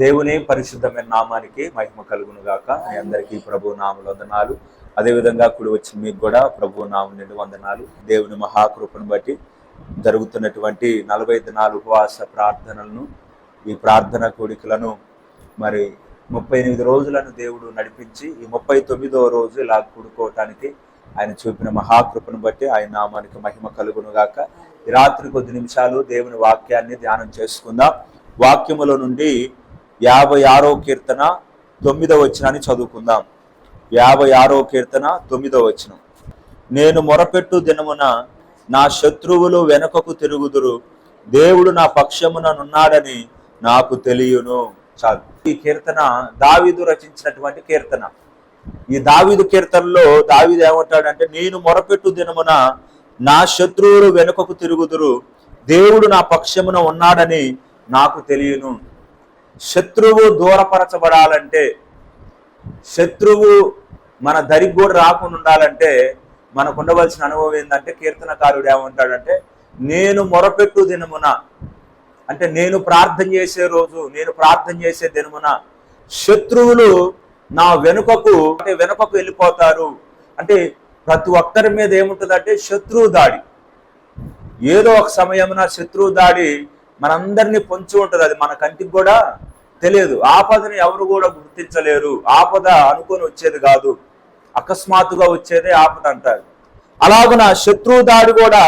దేవుని పరిశుద్ధమైన నామానికి మహిమ కలుగును గాక మీ అందరికీ ప్రభు నామలు వందనాలు. అదేవిధంగా కుడి వచ్చిన మీకు కూడా ప్రభు నామం నిండు వందనాలు. దేవుని మహాకృపను బట్టి జరుగుతున్నటువంటి నలభై నాలుగు ఉపవాస ప్రార్థనలను ఈ ప్రార్థన కోడికలను మరి ముప్పై ఎనిమిది రోజులను దేవుడు నడిపించి ఈ ముప్పై తొమ్మిదో రోజు ఇలా కూడుకోవటానికి ఆయన చూపిన మహాకృపను బట్టి ఆయన నామానికి మహిమ కలుగును గాక ఈ రాత్రి కొద్ది నిమిషాలు దేవుని వాక్యాన్ని ధ్యానం చేసుకుందాం. వాక్యముల నుండి యాభై ఆరో కీర్తన తొమ్మిదో వచనాన్ని చదువుకుందాం. యాభై ఆరో కీర్తన తొమ్మిదవ వచనం. నేను మొరపెట్టు దినమున నా శత్రువులు వెనుకకు తిరుగుదురు. దేవుడు నా పక్షమున నున్నాడని నాకు తెలియను. చాలు. ఈ కీర్తన దావీదు రచించినటువంటి కీర్తన. ఈ దావీదు కీర్తనలో దావీదు ఏమంటాడంటే నేను మొరపెట్టు దినమున నా శత్రువులు వెనుకకు తిరుగుదురు. దేవుడు నా పక్షమున ఉన్నాడని నాకు తెలియను. శత్రువు దూరపరచబడాలంటే శత్రువు మన దరికి కూడా రాకుండా ఉండాలంటే మనకు ఉండవలసిన అనుభవం ఏంటంటే కీర్తనకారుడు ఏమంటాడంటే నేను మొరపెట్టు దినమున అంటే నేను ప్రార్థన చేసే రోజు నేను ప్రార్థన చేసే దినమున శత్రువులు నా వెనుకకు అంటే వెనుకకు వెళ్ళిపోతారు. అంటే ప్రతి ఒక్కరి మీద ఏముంటుందంటే శత్రువు దాడి. ఏదో ఒక సమయమున శత్రువు దాడి మనందరినీ పొంచి ఉంటుంది. అది మన కంటికి కూడా తెలియదు. ఆపదని ఎవరు కూడా గుర్తించలేరు. ఆపద అనుకొని వచ్చేది కాదు. అకస్మాత్తుగా వచ్చేదే ఆపద అంటారు. అలాగున శత్రువు దాడి కూడా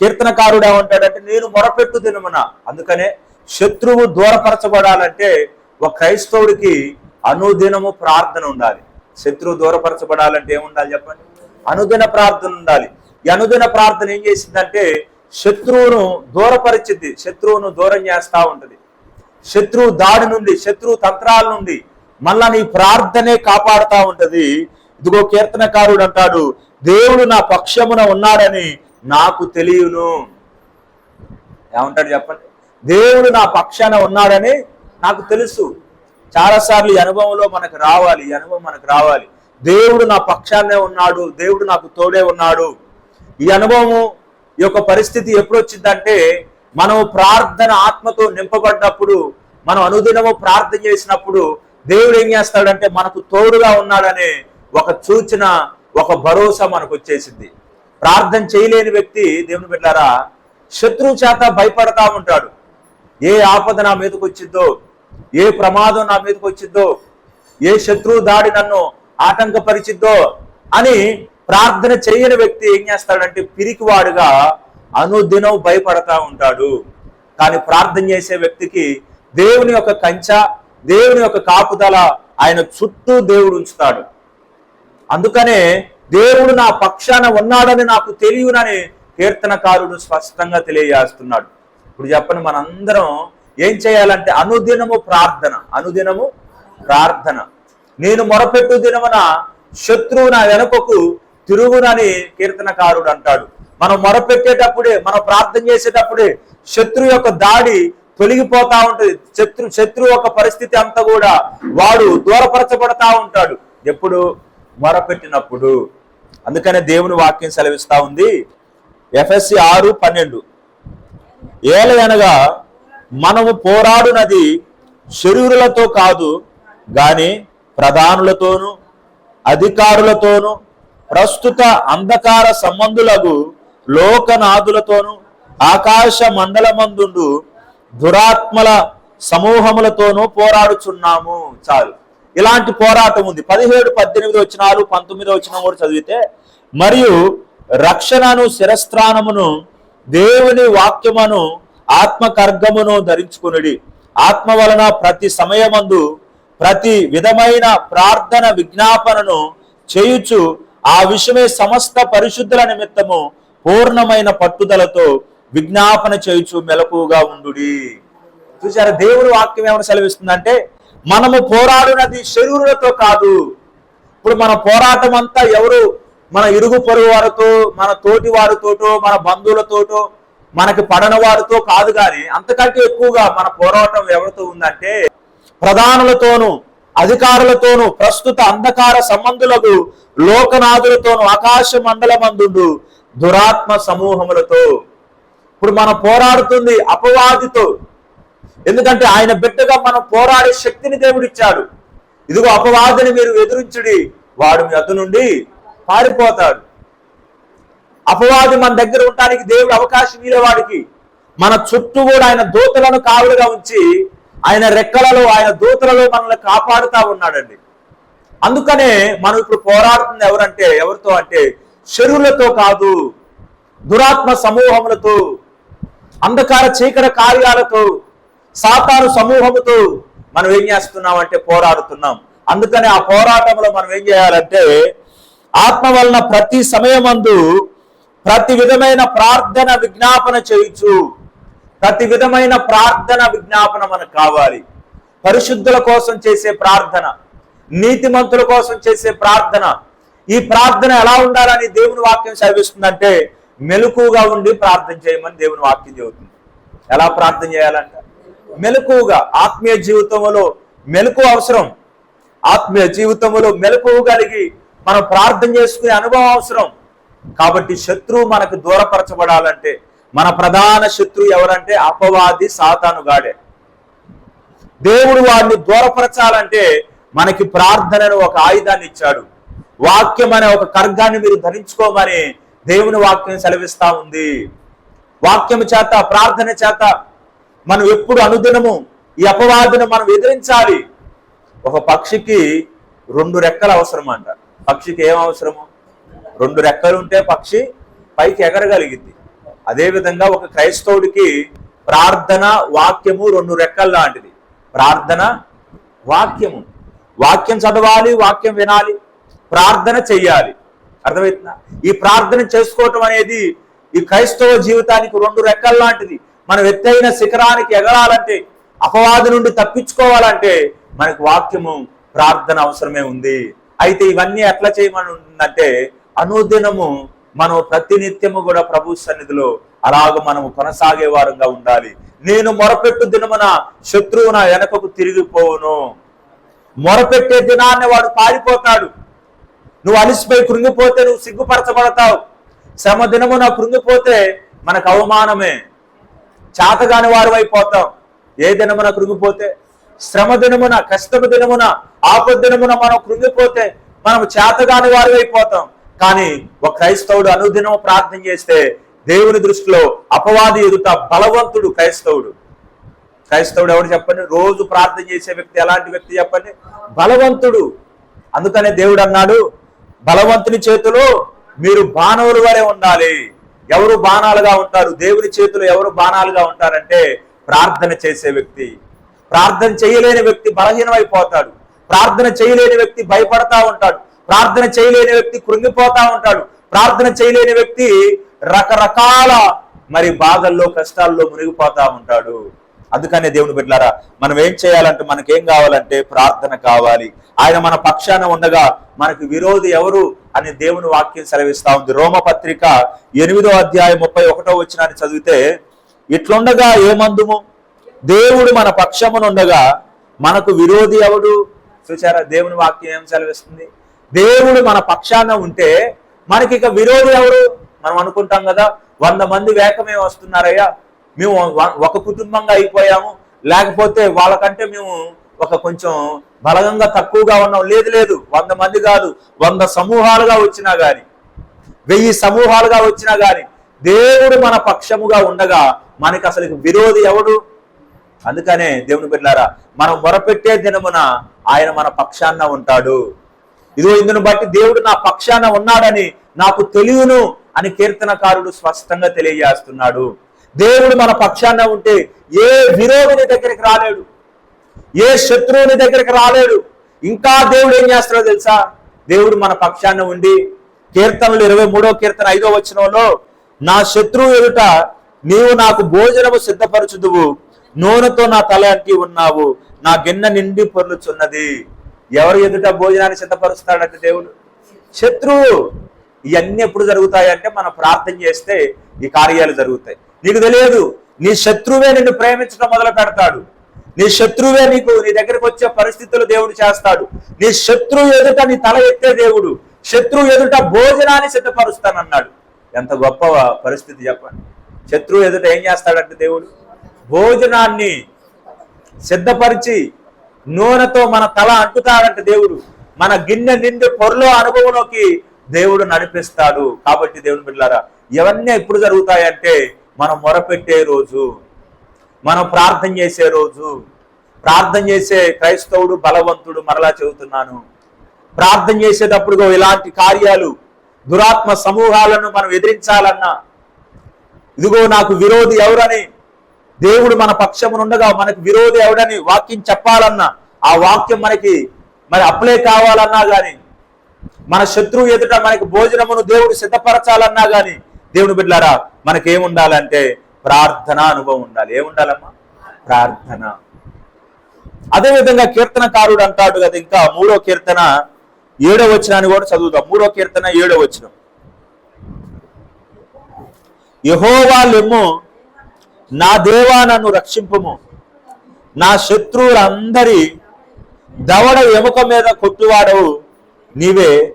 కీర్తనకారుడు ఏమంటాడంటే నేను మొరపెట్టు దినమున. అందుకనే శత్రువు దూరపరచబడాలంటే ఒక క్రైస్తవుడికి అనుదినము ప్రార్థన ఉండాలి. శత్రువు దూరపరచబడాలంటే ఏముండాలి చెప్పండి? అనుదిన ప్రార్థన ఉండాలి. ఈ అనుదిన ప్రార్థన ఏం చేసిందంటే శత్రువును దూరపరిచింది శత్రువును దూరం చేస్తూ ఉంటుంది. శత్రువు దాడి నుండి శత్రువు తంత్రాల నుండి మళ్ళా నీ ప్రార్థనే కాపాడుతూ ఉంటది. ఇదిగో కీర్తనకారుడు అంటాడు దేవుడు నా పక్షమున ఉన్నాడని నాకు తెలియను. ఏమంటాడు చెప్పండి? దేవుడు నా పక్షాన ఉన్నాడని నాకు తెలుసు. చాలాసార్లు ఈ అనుభవంలో మనకు రావాలి ఈ అనుభవం మనకు రావాలి. దేవుడు నా పక్షాన్నే ఉన్నాడు దేవుడు నాకు తోడే ఉన్నాడు. ఈ అనుభవము ఈ యొక్క పరిస్థితి ఎప్పుడు వచ్చిందంటే మనం ప్రార్థన ఆత్మతో నింపబడినప్పుడు మనం అనుదినము ప్రార్థన చేసినప్పుడు దేవుడు ఏం చేస్తాడంటే మనకు తోడుగా ఉన్నాడనే ఒక సూచన ఒక భరోసా మనకు వచ్చేసింది ప్రార్థన చేయలేని వ్యక్తి దేవుని బిడ్డారా శత్రువు చేత భయపడతా ఉంటాడు. ఏ ఆపద నా మీదకు వచ్చిందో ఏ ప్రమాదం నా మీదకు వచ్చిందో ఏ శత్రువు దాడి నన్ను ఆటంకపరిచిద్దో అని ప్రార్థన చేయని వ్యక్తి ఏం చేస్తాడంటే పిరికివాడుగా అనుదినం భయపడతా ఉంటాడు. కానీ ప్రార్థన చేసే వ్యక్తికి దేవుని యొక్క కంచ దేవుని యొక్క కాపుదల ఆయన చుట్టూ దేవుడు ఉంచుతాడు. అందుకనే దేవుడు నా పక్షాన ఉన్నాడని నాకు తెలియనని కీర్తనకారుడు స్పష్టంగా తెలియజేస్తున్నాడు. ఇప్పుడు చెప్పండి మనందరం ఏం చేయాలంటే అనుదినము ప్రార్థన అనుదినము ప్రార్థన. నేను మొరపెట్టు దినమున శత్రువు నా వెనుకకు తిరుగునని కీర్తనకారుడు అంటాడు. మనం మొరపెట్టేటప్పుడే మనం ప్రార్థన చేసేటప్పుడే శత్రు యొక్క దాడి తొలగిపోతా ఉంటుంది. శత్రు శత్రు యొక్క పరిస్థితి అంతా కూడా వాడు దూరపరచబడతా ఉంటాడు. ఎప్పుడు? మొరపెట్టినప్పుడు. అందుకనే దేవుని వాక్యం సెలవిస్తా ఉంది. ఎఫ్ఎస్సి ఆరు పన్నెండు. ఏలయనగా మనము పోరాడునది శరీరులతో కాదు గాని ప్రధానులతోనూ అధికారులతోనూ ప్రస్తుత అంధకార సంబంధులకు లోకనాథులతోనూ ఆకాశ మండలమందుండు దురాత్మల సమూహములతోనూ పోరాడుచున్నాము. చాలు. ఇలాంటి పోరాటం ఉంది పదిహేడు పద్దెనిమిది వచ్చినాలు పంతొమ్మిది వచ్చిన కూడా చదివితే మరియు రక్షణను శిరస్త్రానమును దేవుని వాక్యమును ఆత్మకర్గమును ధరించుకునుడి. ఆత్మ వలన ప్రతి సమయమందు ప్రతి విధమైన ప్రార్థన విజ్ఞాపనను చేయుచు ఆ విషయమే సమస్త పరిశుద్ధుల నిమిత్తము పూర్ణమైన పట్టుదలతో విజ్ఞాపన చేయుచు మెలకుగా ఉండుడి. చూసారా దేవుడు వాక్యం ఏమైనా సెలవిస్తుందంటే మనము పోరాడునది శరీరులతో కాదు. ఇప్పుడు మన పోరాటం అంతా ఎవరు? మన ఇరుగు పొరుగు వారితో మన తోటి వారితోటో మన బంధువులతోటో మనకి పడన వారితో కాదు కానీ అంతకంటే ఎక్కువగా మన పోరాటం ఎవరితో ఉందంటే ప్రధానులతోనూ అధికారులతోనూ ప్రస్తుత అంధకార సంబంధులకు లోకనాథులతోనూ ఆకాశ మండలమందుండు దురాత్మ సమూహములతో. ఇప్పుడు మనం పోరాడుతుంది అపవాదితో. ఎందుకంటే ఆయన బిడ్డగా మనం పోరాడే శక్తిని దేవుడు ఇచ్చాడు ఇదిగో అపవాదిని మీరు ఎదురించుడి వాడు మీ అతను నుండి పారిపోతాడు. అపవాది మన దగ్గర ఉండడానికి దేవుడు అవకాశం ఇలే వాడికి మన చుట్టూ కూడా ఆయన దూతలను కావులుగా ఉంచి ఆయన రెక్కలలో ఆయన దూతలలో మనల్ని కాపాడుతా ఉన్నాడండి. అందుకనే మనం ఇప్పుడు పోరాడుతుంది ఎవరంటే ఎవరితో అంటే శరువులతో కాదు దురాత్మ సమూహములతో అంధకార చీకర కార్యాలతో సాతాను సమూహముతో మనం ఏం చేస్తున్నాం అంటే పోరాడుతున్నాం. అందుకనే ఆ పోరాటంలో మనం ఏం చేయాలంటే ఆత్మ వలన ప్రతి సమయమందు ప్రతి విధమైన ప్రార్థన విజ్ఞాపన చేయొచ్చు ప్రతి విధమైన ప్రార్థన విజ్ఞాపన మనకు కావాలి. పరిశుద్ధుల కోసం చేసే ప్రార్థన నీతిమంతుల కోసం చేసే ప్రార్థన ఈ ప్రార్థన ఎలా ఉండాలని దేవుని వాక్యం చదివిస్తుందంటే మెలకుగా ఉండి ప్రార్థన చేయమని దేవుని వాక్యం చెబుతుంది. ఎలా ప్రార్థన చేయాలంట? మెలకుగా ఆత్మీయ జీవితంలో మెలకు అవసరం. ఆత్మీయ జీవితంలో మెలకు కలిగి మనం ప్రార్థన చేసుకునే అనుభవం అవసరం. కాబట్టి శత్రువు మనకు దూరపరచబడాలంటే మన ప్రధాన శత్రువు ఎవరంటే అపవాది సాతానుగాడే దేవుడు వాడిని దూరపరచాలంటే మనకి ప్రార్థనను ఒక ఆయుధాన్ని ఇచ్చాడు. వాక్యం అనే ఒక ఖర్గాన్ని మీరు ధరించుకోమని దేవుని వాక్యం సెలవిస్తా ఉంది. వాక్యం చేత ప్రార్థన చేత మనం ఎప్పుడు అనుదినము ఈ అపవాదిని మనం ఎదిరించాలి. ఒక పక్షికి రెండు రెక్కలు అవసరం అంట పక్షికి ఏం అవసరము? రెండు రెక్కలు ఉంటే పక్షి పైకి ఎగరగలిగింది అదేవిధంగా ఒక క్రైస్తవుడికి ప్రార్థన వాక్యము రెండు రెక్కల లాంటిది. ప్రార్థన వాక్యము. వాక్యం చదవాలి వాక్యం వినాలి ప్రార్థన చెయ్యాలి. అర్థమవుతుందా ఈ ప్రార్థన చేసుకోవటం అనేది ఈ క్రైస్తవ జీవితానికి రెండు రెక్కల లాంటిది. మనం ఎత్తైన శిఖరానికి ఎగరాలంటే అపవాది నుండి తప్పించుకోవాలంటే మనకు వాక్యము ప్రార్థన అవసరమే ఉంది. అయితే ఇవన్నీ ఎట్లా చేయమని ఉంటుందంటే అనుదినము మనం ప్రతినిత్యము కూడా ప్రభు సన్నిధిలో అలాగ మనము కొనసాగే వారంగా ఉండాలి. నేను మొరపెట్టు దినమున శత్రువు నా వెనకకు తిరిగిపోవును మొరపెట్టే దినాన్ని వాడు పారిపోతాడు. నువ్వు అలిసిపోయి కృంగిపోతే నువ్వు సిగ్గుపరచబడతావు. శ్రమ దినమున కృంగిపోతే మనకు అవమానమే. చేతగాని వారు అయిపోతాం ఏ దినమున కృంగిపోతే? శ్రమ దినమున కష్టపు దినమున ఆపద దినమున మనం కృంగిపోతే మనం చేతగాని వారు అయిపోతాం కానీ ఒక క్రైస్తవుడు అనుదినం ప్రార్థన చేస్తే దేవుని దృష్టిలో అపవాది ఎదుట బలవంతుడు క్రైస్తవుడు. క్రైస్తవుడు ఎవరు చెప్పండి? రోజు ప్రార్థన చేసే వ్యక్తి ఎలాంటి వ్యక్తి చెప్పండి? బలవంతుడు. అందుకనే దేవుడు అన్నాడు బలవంతుని చేతిలో మీరు బాణవుల వరే ఉండాలి. ఎవరు బాణాలుగా ఉంటారు? దేవుని చేతిలో ఎవరు బాణాలుగా ఉంటారంటే ప్రార్థన చేసే వ్యక్తి. ప్రార్థన చేయలేని వ్యక్తి బలహీనమైపోతాడు. ప్రార్థన చేయలేని వ్యక్తి భయపడతా ఉంటాడు. ప్రార్థన చేయలేని వ్యక్తి కృంగిపోతా ఉంటాడు. ప్రార్థన చేయలేని వ్యక్తి రకరకాల మరి బాధల్లో కష్టాల్లో మునిగిపోతా ఉంటాడు. అందుకనే దేవుని బిడ్డలారా మనం ఏం చేయాలంటే మనకేం కావాలంటే ప్రార్థన కావాలి. ఆయన మన పక్షాన ఉండగా మనకు విరోధి ఎవరు అని దేవుని వాక్యం సెలవిస్తా ఉంది. రోమ పత్రిక ఎనిమిదో అధ్యాయం ముప్పై ఒకటో వచ్చినాన్ని చదివితే ఇట్లుండగా ఏమందుము? దేవుడు మన పక్షమునుండగా మనకు విరోధి ఎవడు? చూసారా దేవుని వాక్యం ఏం సెలవిస్తుంది? దేవుడు మన పక్షాన ఉంటే మనకి ఇక విరోధి ఎవరు? మనం అనుకుంటాం కదా వంద మంది వేకమే వస్తున్నారయ్యా. మేము ఒక కుటుంబంగా అయిపోయాము. లేకపోతే వాళ్ళకంటే మేము ఒక కొంచెం బలగంగా తక్కువగా ఉన్నాం. లేదు లేదు వంద మంది కాదు వంద సమూహాలుగా వచ్చినా గాని వెయ్యి సమూహాలుగా వచ్చినా గాని దేవుడు మన పక్షముగా ఉండగా మనకి అసలు విరోధి ఎవడు? అందుకనే దేవుని బిడ్డారా మనం మొరపెట్టే దినమున ఆయన మన పక్షాన ఉంటాడు. ఇదిగో ఇందును బట్టి దేవుడు నా పక్షాన ఉన్నాడని నాకు తెలియను అని కీర్తనకారుడు స్పష్టంగా తెలియజేస్తున్నాడు. దేవుడు మన పక్షాన ఉంటే ఏ విరోధిని దగ్గరికి రాలేడు. ఏ శత్రువుని దగ్గరికి రాలేడు. ఇంకా దేవుడు ఏం చేస్తాడో తెలుసా? దేవుడు మన పక్షాన ఉండి కీర్తనలు ఇరవై మూడో కీర్తన ఐదో వచనంలో నా శత్రువు ఎదుట నీవు నాకు భోజనము సిద్ధపరచుదువు. నూనెతో నా తల అంటి ఉన్నావు. నా గిన్నె నిండి పొర్లుచున్నది. ఎవరు ఎదుట భోజనాన్ని సిద్ధపరుస్తాడంటే దేవుడు? శత్రువు. ఇవన్నీ ఎప్పుడు జరుగుతాయి అంటే మనం ప్రార్థన చేస్తే ఈ కార్యాలు జరుగుతాయి. నీకు తెలియదు నీ శత్రువే నిన్ను ప్రేమించడం మొదలు పెడతాడు. నీ శత్రువే నీకు నీ దగ్గరకు వచ్చే పరిస్థితులు దేవుడు చేస్తాడు. నీ శత్రువు ఎదుట నీ తల ఎత్తే దేవుడు శత్రువు ఎదుట భోజనాన్ని సిద్ధపరుస్తానన్నాడు. ఎంత గొప్ప పరిస్థితి చెప్పండి. శత్రువు ఎదుట ఏం చేస్తాడంటే దేవుడు భోజనాన్ని సిద్ధపరిచి నూనెతో మన తల అంటుతాడంట దేవుడు. మన గిన్నె నిండి పొరలో అనుభవంలోకి దేవుడు నడిపిస్తాడు. కాబట్టి దేవుని బిడ్డారా ఇవన్నీ ఎప్పుడు జరుగుతాయంటే మనం మొరపెట్టే రోజు మనం ప్రార్థన చేసే రోజు. ప్రార్థన చేసే క్రైస్తవుడు బలవంతుడు మరలా చెబుతున్నాను. ప్రార్థన చేసేటప్పుడు ఇలాంటి కార్యాలు దురాత్మ సమూహాలను మనం ఎదిరించాలన్నా ఇదిగో నాకు విరోధి ఎవరని దేవుడు మన పక్షమునుండగా మనకు విరోధి ఎవడని వాక్యం చెప్పాలన్నా ఆ వాక్యం మనకి మరి అప్లై కావాలన్నా గాని మన శత్రువు ఎదుట మనకి భోజనమును దేవుడు సిద్ధపరచాలన్నా గాని దేవుని బిడ్డారా మనకేముండాలంటే ప్రార్థన అనుభవం ఉండాలి. ఏముండాలమ్మా? ప్రార్థన. అదే విధంగా కీర్తనకారుడు అంటాడు కదా ఇంకా మూడో కీర్తన ఏడో వచనాన్ని కూడా చదువుతాం మూడో కీర్తన ఏడో వచనం. యహోవాలెమ్ము నా దేవా నన్ను రక్షింపుము. నా శత్రువులందరి దవడ ఎముక మీద కొట్టువాడవు. నీవే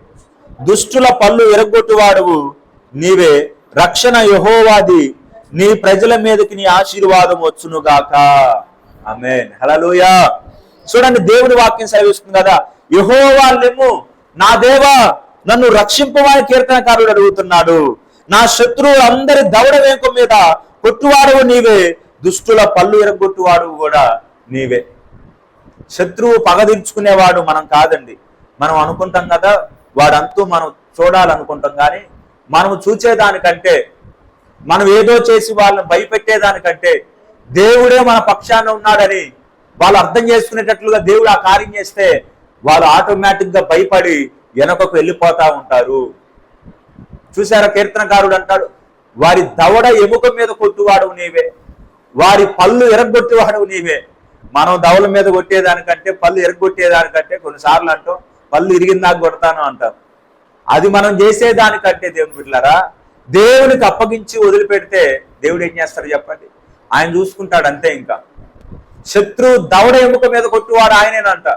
దుష్టుల పళ్ళు ఎరగొట్టువాడవు. నీవే రక్షణ యహోవాది. నీ ప్రజల మీదకి నీ ఆశీర్వాదం వచ్చునుగాక. అమేన్ హలలోయా చూడండి దేవుడి వాక్యం సెలవిస్తుంది కదా. యహోవాళ్ళేమో నా దేవా నన్ను రక్షింపమని కీర్తనకారుడు అడుగుతున్నాడు. నా శత్రువులందరి దవడ వెంక మీద కొట్టువాడు నీవే దుష్టుల పళ్ళు ఎరగొట్టువాడు కూడా నీవే. శత్రువు పగదించుకునేవాడు మనం కాదండి. మనం అనుకుంటాం కదా వాడంతూ మనం చూడాలనుకుంటాం కానీ మనము చూచేదానికంటే మనం ఏదో చేసి వాళ్ళని భయపెట్టేదానికంటే దేవుడే మన పక్షాన ఉన్నాడని వాళ్ళు అర్థం చేసుకునేటట్లుగా దేవుడు ఆ కార్యం చేస్తే వాళ్ళు ఆటోమేటిక్గా భయపడి వెనకకు వెళ్ళిపోతా ఉంటారు. చూసారా కీర్తనకారుడు అంటాడు వారి దవడ ఎముక మీద కొట్టువాడు నీవే. వారి పళ్ళు ఎరగొట్టేవాడు నీవే. మనం దవల మీద కొట్టేదానికంటే పళ్ళు ఎరగొట్టేదానికంటే కొన్నిసార్లు అంటాం పళ్ళు ఇరిగిందాక కొడతాను అంటాం అది మనం చేసేదానికంటే దేవుని బిడ్డలారా దేవునికి అప్పగించి వదిలిపెడితే దేవుడు ఏం చేస్తాడు చెప్పండి? ఆయన చూసుకుంటాడు అంతే ఇంకా. శత్రు దవడ ఎముక మీద కొట్టువాడు ఆయనేనంట.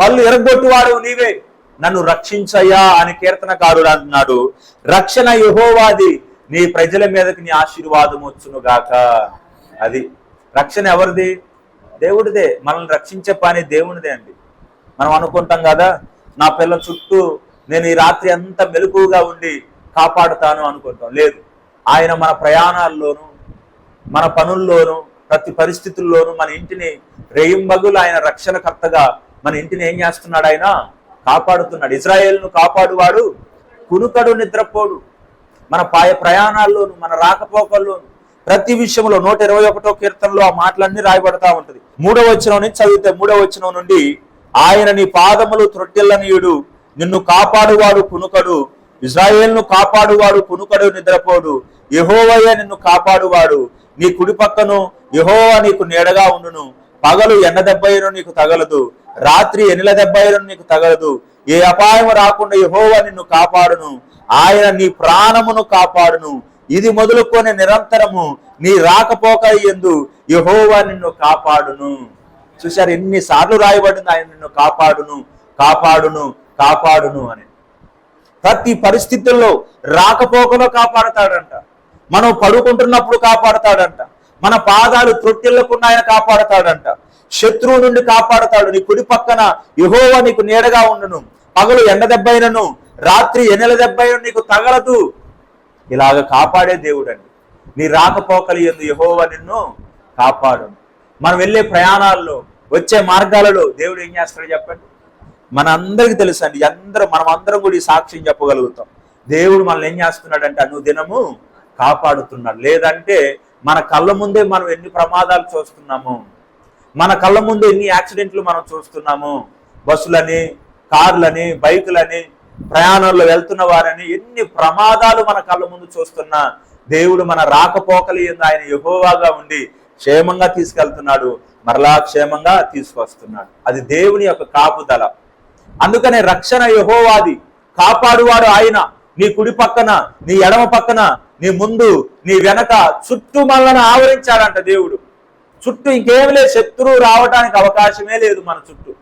పళ్ళు ఎరగొట్టువాడు నీవే. నన్ను రక్షించయ్యా అని కీర్తనకారుడు అంటున్నాడు. రక్షణ యహోవాది నీ ప్రజల మీదకి నీ ఆశీర్వాదం వచ్చును గాక. అది రక్షణ ఎవరిది? దేవుడిదే. మనల్ని రక్షించే పని దేవునిదే అండి. మనం అనుకుంటాం కదా నా పిల్లల చుట్టూ నేను ఈ రాత్రి అంతా మెలకుగా ఉండి కాపాడుతాను అనుకుంటాం. లేదు. ఆయన మన ప్రయాణాల్లోనూ మన పనుల్లోనూ ప్రతి పరిస్థితుల్లోనూ మన ఇంటిని రేయింబగులు ఆయన రక్షణకర్తగా మన ఇంటిని ఏం చేస్తున్నాడు ఆయన? కాపాడుతున్నాడు. ఇజ్రాయేల్ను కాపాడువాడు కునుకడు నిద్రపోడు. మన పాయ ప్రయాణాల్లోను మన రాకపోకల్లోనూ ప్రతి విషయంలో నూట ఇరవై ఒకటో కీర్తనలో ఆ మాటలన్నీ రాయబడతా ఉంటది. మూడవ వచనం నుంచి చదివితే మూడవ వచనం నుండి ఆయన నీ పాదములు త్రొట్టెల్లనీయుడు నిన్ను కాపాడువాడు కునుకడు ఇజ్రాయేల్ను కాపాడువాడు కునుకడు నిద్రపోడు యహోవయ్య నిన్ను కాపాడువాడు నీ కుడి పక్కను యహోవా నీకు నీడగా ఉండును పగలు ఎండ దెబ్బైను నీకు తగలదు రాత్రి ఎనిల దెబ్బైను నీకు తగలదు ఏ అపాయం రాకుండా యహోవా నిన్ను కాపాడును ఆయన నీ ప్రాణమును కాపాడును. ఇది మొదలుకొని నిరంతరము నీ రాకపోక ఎందు యహోవా నిన్ను కాపాడును. చూశారు ఎన్నిసార్లు రాయబడింది ఆయన నిన్ను కాపాడును కాపాడును కాపాడును అని. ప్రతి పరిస్థితుల్లో రాకపోకలో కాపాడతాడంట. మనం పడుకుంటున్నప్పుడు కాపాడతాడంట. మన పాదాలు త్రొట్టెళ్ళకుండా ఆయన కాపాడతాడంట. శత్రువు నుండి కాపాడతాడు. నీ కుడి పక్కన యహోవ నీకు నీడగా ఉండును. పగలు ఎండ దెబ్బైనను రాత్రి ఎన్నెల దెబ్బైన నీకు తగలదు. ఇలాగ కాపాడే దేవుడండి. నీ రాకపోకలు ఎందు యహోవ నిన్ను కాపాడు మనం వెళ్ళే ప్రయాణాల్లో వచ్చే మార్గాలలో దేవుడు ఏం చేస్తాడో చెప్పండి? మన అందరికి తెలుసు అండి అందరూ మనం అందరం కూడా ఈ సాక్ష్యం చెప్పగలుగుతాం. దేవుడు మనల్ని ఏం చేస్తున్నాడంటే అను దినము కాపాడుతున్నాడు లేదంటే మన కళ్ళ ముందే మనం ఎన్ని ప్రమాదాలు చూస్తున్నాము? మన కళ్ళ ముందు ఎన్ని యాక్సిడెంట్లు మనం చూస్తున్నాము? బస్సులని కార్లని బైకులని ప్రయాణంలో వెళ్తున్న వారని ఎన్ని ప్రమాదాలు మన కళ్ళ ముందు చూస్తున్నా దేవుడు మన రాకపోకలి ఎందు ఆయన యహోవాగా ఉండి క్షేమంగా తీసుకెళ్తున్నాడు మరలా క్షేమంగా తీసుకొస్తున్నాడు. అది దేవుని యొక్క కాపుదల. అందుకనే రక్షణ యహోవాది. కాపాడువాడు ఆయన. నీ కుడి పక్కన నీ ఎడమ పక్కన నీ ముందు నీ వెనక చుట్టూ మనల్ని ఆవరించాడంట దేవుడు. చుట్టూ ఇంకేం లేదు శత్రువు రావడానికి అవకాశమే లేదు మన చుట్టూ.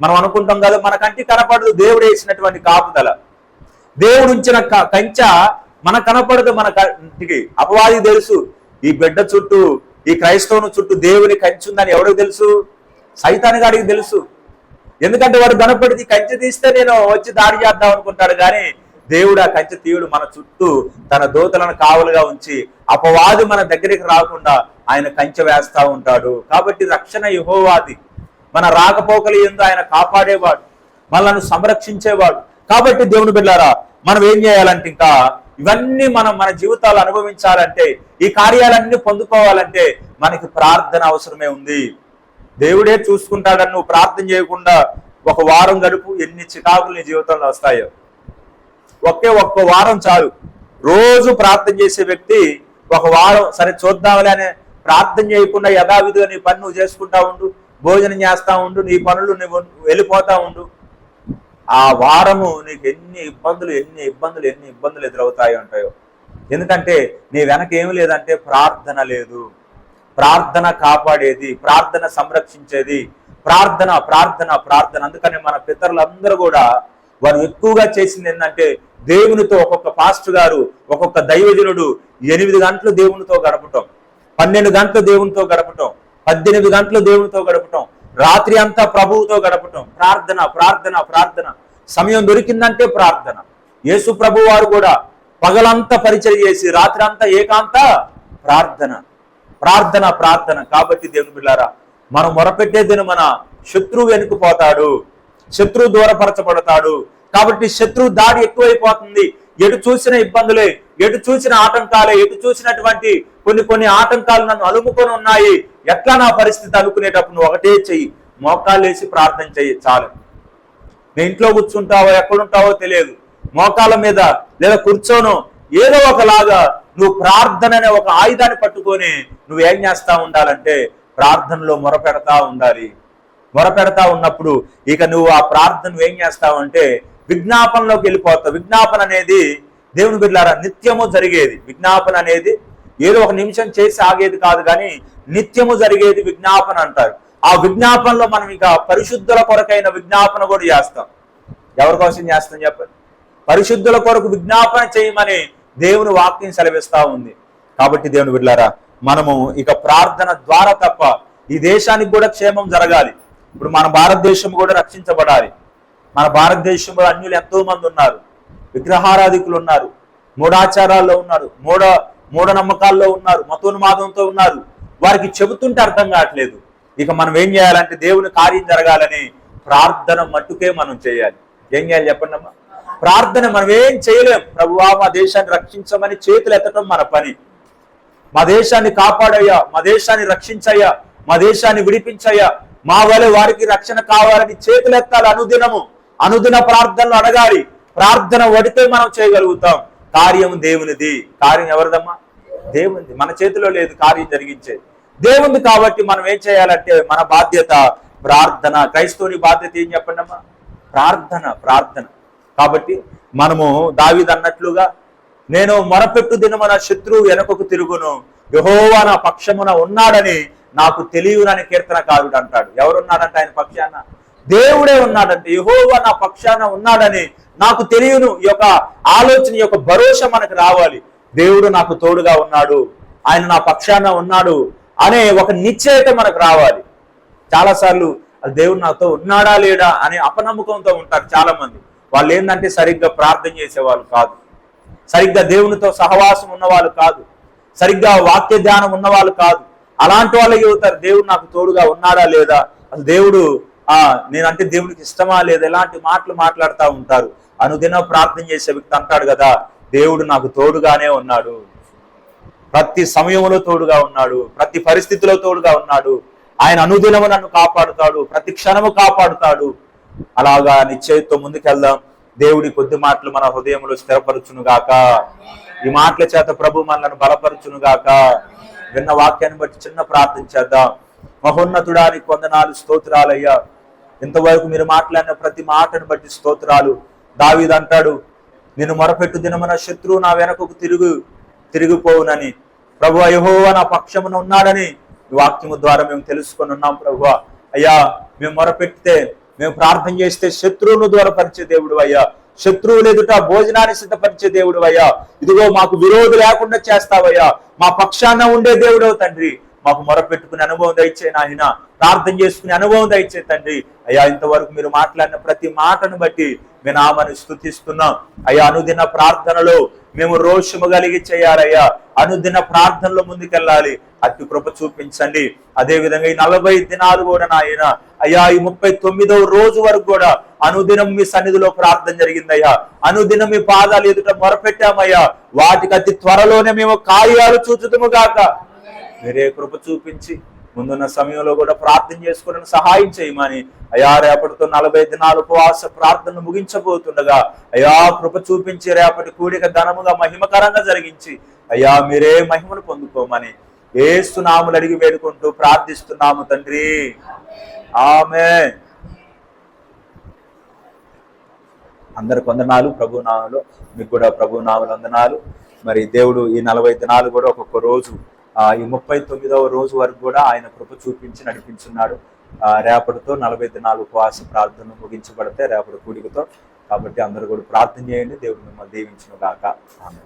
మనం అనుకుంటాం కదా మన కంటి కనపడదు దేవుడు వేసినటువంటి కాపుదల. దేవుడు ఉంచిన క- కంచ మన కనపడదు మన కంటికి అపవాది తెలుసు ఈ బిడ్డ చుట్టూ ఈ క్రైస్తవుని చుట్టూ దేవుని కంచి ఉందని ఎవరికి తెలుసు? సైతాన్ గారికి తెలుసు. ఎందుకంటే వాడు కనపడితే కంచె తీస్తే నేను వచ్చి దాడి చేద్దాం అనుకుంటాడు కానీ దేవుడు ఆ కంచె తీయుడు మన చుట్టూ తన దోతలను కావలుగా ఉంచి అపవాది మన దగ్గరికి రాకుండా ఆయన కంచె వేస్తా ఉంటాడు. కాబట్టి రక్షణ యహోవాది. మన రాకపోకలు ఎందు ఆయన కాపాడేవాడు మనల్ని సంరక్షించేవాడు. కాబట్టి దేవుని బిడ్డారా మనం ఏం చేయాలంటే ఇంకా ఇవన్నీ మనం మన జీవితాలు అనుభవించాలంటే ఈ కార్యాలన్నీ పొందుకోవాలంటే మనకి ప్రార్థన అవసరమే ఉంది. దేవుడే చూసుకుంటాడని నువ్వు ప్రార్థన చేయకుండా ఒక వారం గడుపు ఎన్ని చికాకులు నీ జీవితంలో వస్తాయో. ఒకే ఒక్క వారం చాలు. రోజు ప్రార్థన చేసే వ్యక్తి ఒక వారం సరే చూద్దాంలే అనే ప్రార్థన చేయకుండా యథావిధిగా నీ పని నువ్వు చేసుకుంటా ఉండు. భోజనం చేస్తా ఉండు నీ పనులు నువ్వు వెళ్ళిపోతా ఉండు. ఆ వారము నీకు ఎన్ని ఇబ్బందులు ఎన్ని ఇబ్బందులు ఎన్ని ఇబ్బందులు ఎదురవుతాయి ఉంటాయో ఎందుకంటే నీ వెనక ఏమి లేదంటే ప్రార్థన లేదు. ప్రార్థన కాపాడేది ప్రార్థన సంరక్షించేది. ప్రార్థన ప్రార్థన ప్రార్థన. అందుకని మన పితరులందరూ కూడా వారు ఎక్కువగా చేసింది ఏంటంటే దేవునితో ఒక్కొక్క పాస్టర్ గారు ఒక్కొక్క దైవజనుడు ఎనిమిది గంటలు దేవునితో గడపటం పన్నెండు గంటలు దేవునితో గడపటం. పద్దెనిమిది గంటలు దేవునితో గడపటం రాత్రి అంతా ప్రభువుతో గడపటం ప్రార్థన ప్రార్థన ప్రార్థన. సమయం దొరికిందంటే ప్రార్థన. యేసు ప్రభు వారు కూడా పగలంతా పరిచయం చేసి రాత్రి అంతా ఏకాంత ప్రార్థన. ప్రార్థన ప్రార్థన. కాబట్టి దేవుని బిళ్ళారా మనం మొరపెట్టేదిని మన శత్రువు వెనుకపోతాడు శత్రువు దూరపరచబడతాడు. కాబట్టి శత్రువు దాడి ఎక్కువైపోతుంది. ఎటు చూసిన ఇబ్బందులే. ఎటు చూసిన ఆటంకాలే ఎటు చూసినటువంటి కొన్ని కొన్ని ఆటంకాలు నన్ను అలుముకొని ఉన్నాయి. ఎట్లా నా పరిస్థితి అనుకునేటప్పుడు నువ్వు ఒకటే చెయ్యి. మోకాలు వేసి ప్రార్థన చెయ్యి చాలు. నేను ఇంట్లో కూర్చుంటావో ఎక్కడుంటావో తెలియదు. మోకాల మీద లేదా కూర్చోను. ఏదో ఒకలాగా నువ్వు ప్రార్థన అనే ఒక ఆయుధాన్ని పట్టుకొని నువ్వేం చేస్తా ఉండాలంటే ప్రార్థనలో మొరపెడతా ఉండాలి. మొరపెడతా ఉన్నప్పుడు ఇక నువ్వు ఆ ప్రార్థన ఏం చేస్తావంటే విజ్ఞాపనలోకి వెళ్ళిపోతావు. విజ్ఞాపన అనేది దేవుని బిడ్డలారా నిత్యము జరిగేది విజ్ఞాపన అనేది ఏదో ఒక నిమిషం చేసి ఆగేది కాదు కానీ నిత్యము జరిగేది విజ్ఞాపన అంటారు. ఆ విజ్ఞాపనలో మనం ఇక పరిశుద్ధుల కొరకైన విజ్ఞాపన కూడా చేస్తాం. ఎవరి కోసం చేస్తాం చెప్పండి? పరిశుద్ధుల కొరకు విజ్ఞాపన చేయమని దేవుని వాక్యం సెలవిస్తా ఉంది. కాబట్టి దేవుని బిడ్డారా మనము ఇక ప్రార్థన ద్వారా తప్ప ఈ దేశానికి కూడా క్షేమం జరగాలి. ఇప్పుడు మన భారతదేశం కూడా రక్షించబడాలి. మన భారతదేశంలో అన్యులు ఎంతో మంది ఉన్నారు. విగ్రహారాధికులు ఉన్నారు మూఢాచారాల్లో ఉన్నారు మూఢ మూఢనమ్మకాల్లో ఉన్నారు మతోన్మాదంతో ఉన్నారు. వారికి చెబుతుంటే అర్థం కావట్లేదు. ఇక మనం ఏం చేయాలంటే దేవుని కార్యం జరగాలని ప్రార్థన మట్టుకే మనం చేయాలి. ఏం చేయాలి చెప్పండి అమ్మా? ప్రార్థన మనం ఏం చేయలేం. ప్రభువా మా దేశాన్ని రక్షించమని చేతులు ఎత్తడం మన పని. మా దేశాన్ని కాపాడయ్యా మా దేశాన్ని రక్షించయ్యా మా దేశాన్ని విడిపించయ్యా. మా వలె వారికి రక్షణ కావాలని చేతులెత్తాలి అనుదినము. అనుదిన ప్రార్థనలు అడగాలి. ప్రార్థన వడితే మనం చేయగలుగుతాం. కార్యం దేవునిది. కార్యం ఎవరిదమ్మా? దేవునిది. మన చేతిలో లేదు కార్యం జరిగించేది దేవుంది కాబట్టి మనం ఏం చేయాలంటే మన బాధ్యత ప్రార్థన. క్రైస్తవుని బాధ్యత ఏం చెప్పండి అమ్మా? ప్రార్థన ప్రార్థన. కాబట్టి మనము దావిది అన్నట్లుగా నేను మొరపెట్టు దినమున శత్రువు వెనకకు తిరుగును. యహోవా నా పక్షమున ఉన్నాడని నాకు తెలియనని కీర్తనకారుడు అంటాడు. ఎవరున్నాడంటే ఆయన పక్షాన? దేవుడే ఉన్నాడంటే యహోవా నా పక్షాన ఉన్నాడని నాకు తెలియను. ఈ యొక్క ఆలోచన యొక్క భరోసా మనకు రావాలి. దేవుడు నాకు తోడుగా ఉన్నాడు. ఆయన నా పక్షాన ఉన్నాడు అనే ఒక నిశ్చయత మనకు రావాలి. చాలాసార్లు దేవుడు నాతో ఉన్నాడా లేడా? అనే అపనమ్మకంతో ఉంటారు చాలా మంది వాళ్ళు ఏంటంటే సరిగ్గా ప్రార్థన చేసేవాళ్ళు కాదు. సరిగ్గా దేవునితో సహవాసం ఉన్నవాళ్ళు కాదు. సరిగ్గా వాక్య ధ్యానం ఉన్నవాళ్ళు కాదు. అలాంటి వాళ్ళకి అవుతారు. దేవుడు నాకు తోడుగా ఉన్నాడా లేదా? అసలు దేవుడు ఆ నేనంటే దేవుడికి ఇష్టమా లేదా? ఎలాంటి మాటలు మాట్లాడుతూ ఉంటారు? అనుదిన ప్రార్థన చేసే వ్యక్తి అంటాడు కదా దేవుడు నాకు తోడుగానే ఉన్నాడు. ప్రతి సమయంలో తోడుగా ఉన్నాడు. ప్రతి పరిస్థితిలో తోడుగా ఉన్నాడు. ఆయన అనుదినము నన్ను కాపాడుతాడు. ప్రతి క్షణము కాపాడుతాడు. అలాగా నిశ్చయతో ముందుకెళ్దాం. దేవుడి కొద్ది మాటలు మన హృదయంలో స్థిరపరచునుగాక. ఈ మాటల చేత ప్రభు మనల్ని బలపరచునుగాక. విన్న వాక్యాన్ని బట్టి చిన్న ప్రార్థన చేద్దాం. మహోన్నతుడానికి వందనాలు స్తోత్రాలయ్యా. ఇంతవరకు మీరు మాట్లాడిన ప్రతి మాటను బట్టి స్తోత్రాలు. దావీదు అంటాడు నేను మొరపెట్టు దినమున శత్రువు నా వెనకకు తిరుగు తిరిగిపోవునని. ప్రభు యెహోవా నా పక్షమున ఉన్నాడని ఈ వాక్యము ద్వారా మేము తెలుసుకొని ఉన్నాం ప్రభు అయ్యా మేము మొరపెట్టితే మేము ప్రార్థన చేస్తే శత్రువును దూరపరిచే దేవుడు అయ్యా. శత్రువులు ఎదుట భోజనాన్ని సిద్ధపరిచే దేవుడు అయ్యా. ఇదిగో మాకు విరోధి లేకుండా చేస్తావయ్యా. మా పక్షాన ఉండే దేవుడవు తండ్రి. మాకు మొరపెట్టుకునే అనుభవం దయచే నాయన. ప్రార్థన చేసుకునే అనుభవం దయచే తండ్రి. అయ్యా ఇంతవరకు మీరు మాట్లాడిన ప్రతి మాటను బట్టి మీ నామని స్థుతిస్తున్నాం అయ్యా అనుదిన ప్రార్థనలో మేము రోషము కలిగి చేయాలయ్యా. అనుదిన ప్రార్థనలో ముందుకెళ్ళాలి. అట్టి కృప చూపించండి. అదేవిధంగా ఈ నలభై దినాలు కూడా నాయన అయ్యా ఈ ముప్పై తొమ్మిదవ రోజు వరకు కూడా అనుదినం మీ సన్నిధిలో ప్రార్థన జరిగిందయ్యా. అనుదినం మీ పాదాలు ఎదుట మొరపెట్టామయ్యా. వాటికి అతి త్వరలోనే మేము కార్యాలు చూచుదుము గాక. మీరే కృప చూపించి ముందున్న సమయంలో కూడా ప్రార్థన చేసుకోవడానికి సహాయం చేయమని అయా రేపటితో నలభై దినాలు ఉపవాస ప్రార్థన ముగించబోతుండగా అయా కృప చూపించి రేపటి కూడిక ధనముగా మహిమకరంగా జరిగించి అయ్యా మీరే మహిమను పొందుకోమని ఏసునాములు అడిగి వేడుకుంటూ ప్రార్థిస్తున్నాము తండ్రి. ఆమె అందరికి వందనాలు ప్రభు నామలో మీకు కూడా ప్రభు నామలు వందనాలు. మరి దేవుడు ఈ నలభై దినాలు కూడా ఒక్కొక్క రోజు ఈ ముప్పై తొమ్మిదవ రోజు వరకు కూడా ఆయన కృప చూపించి నడిపించున్నాడు. రేపటితో నలభై దినాలు ఉపవాస ప్రార్థన ముగించబడితే రేపటి కూడికతో కాబట్టి అందరూ కూడా ప్రార్థన చేయండి. దేవుడు మిమ్మల్ని దీవించిన గాక ఆమె